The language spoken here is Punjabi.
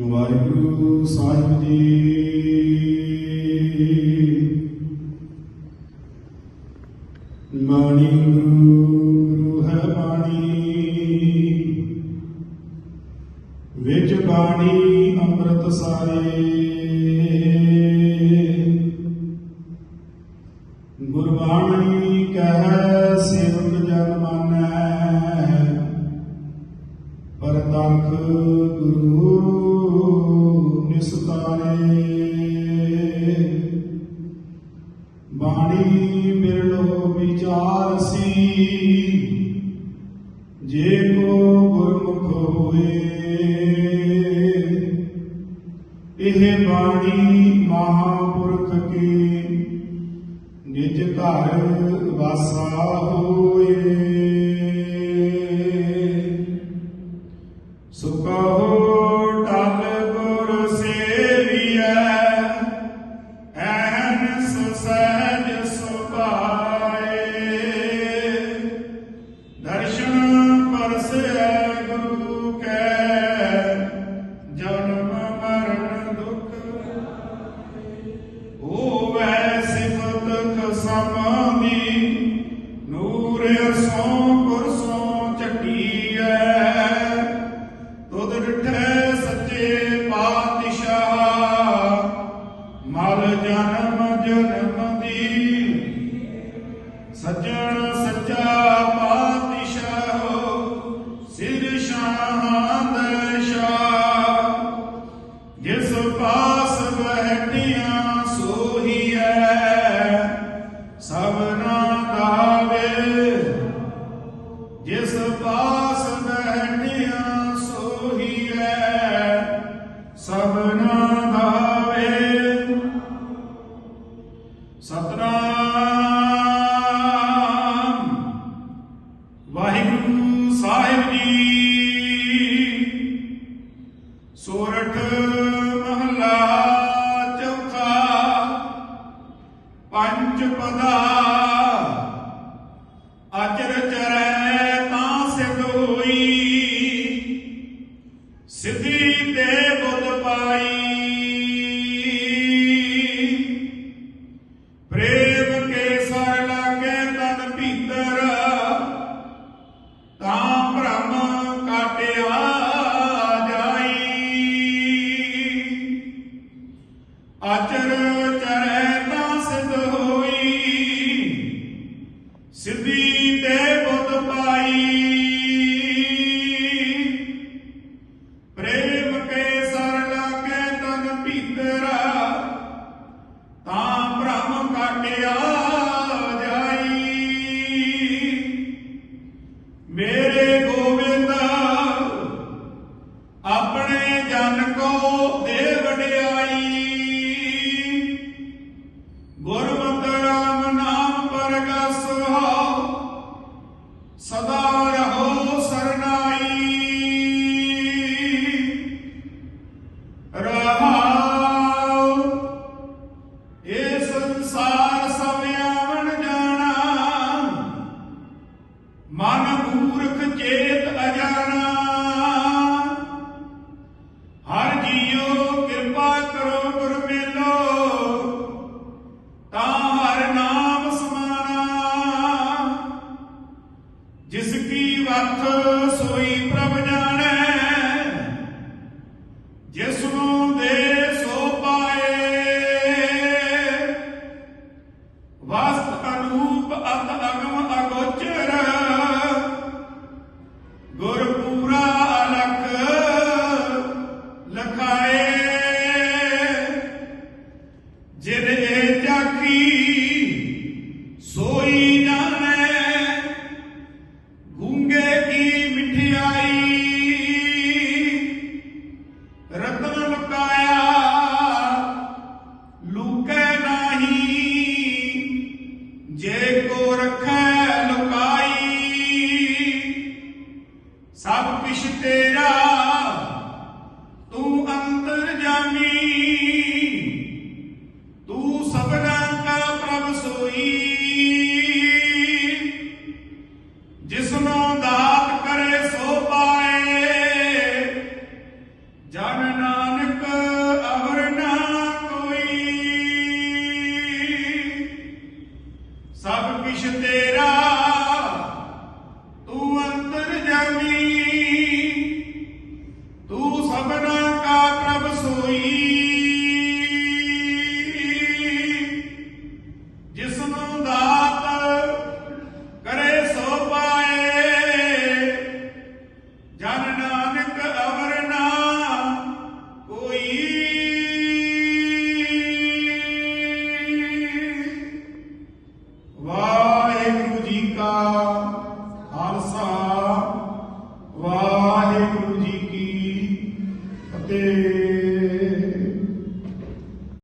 ਵਾਹਿਗੁਰੂ ਸਾਹਿਬ ਜੀ ਮਾਣੀ ਗੁਰੂ ਹੈ ਬਾਣੀ ਵਿੱਚ ਬਾਣੀ ਅੰਮ੍ਰਿਤ ਸਾਰੇ ਪਰਤਖ ਗੁਰੂ ਨਿਸਤਾਰੇ ਬਾਣੀ ਮਿਲੋ ਵਿਚਾਰ ਸੀ, ਜੇ ਕੋ ਗੁਰਮੁਖ ਹੋਏ। ਇਹ ਬਾਣੀ ਮਹਾਪੁਰਖ ਕੀ ਨਿਜ ਘਰ ਵਾਸਾ ਹੋਏ। ਜਨਮ ਜਨਮ ਦੀ ਸੱਜਣ ਸੱਚਾ ਪਾਤਸ਼ਾਹ, ਸਿਰ ਸ਼ਾਹਾਂ ਸ਼ਾਹ। ਜਿਸ ਪਾਸ ਬੈਠੀਆਂ ਸੋਹੀਐ ਸਭਨਾ ਦਾਵੇ। ਜਿਸ ਪਾਸ ਬੈਠੀਆਂ ਸੋਹੀਐ ਸਭਨਾ ਦਾਵੇ। ਪਦਾ ਅਚਰ ਚਰੈ ਤਾਂ ਸਿੱਧ ਹੋਈ। ਸਿੱਧੀ ਤੇ ਬੁੱਧ ਪਾਈ। ਭ੍ਰਮ ਜਾਈ। ਮੇਰੇ ਗੋਬਿੰਦ, ਆਪਣੇ ਜਨ ਕੋ ਦੇ ਵਡਿਆਈ। ਗੁਰਮਤਿ ਰਾਮ ਨਾਮ ਪਰਗਸ ਹੋ ਸਦਾ ਸਭ ਕੁਛ ਤੇਰਾ ਤੂੰ ਅੰਤਰ ਜਾਮੀ। Oh.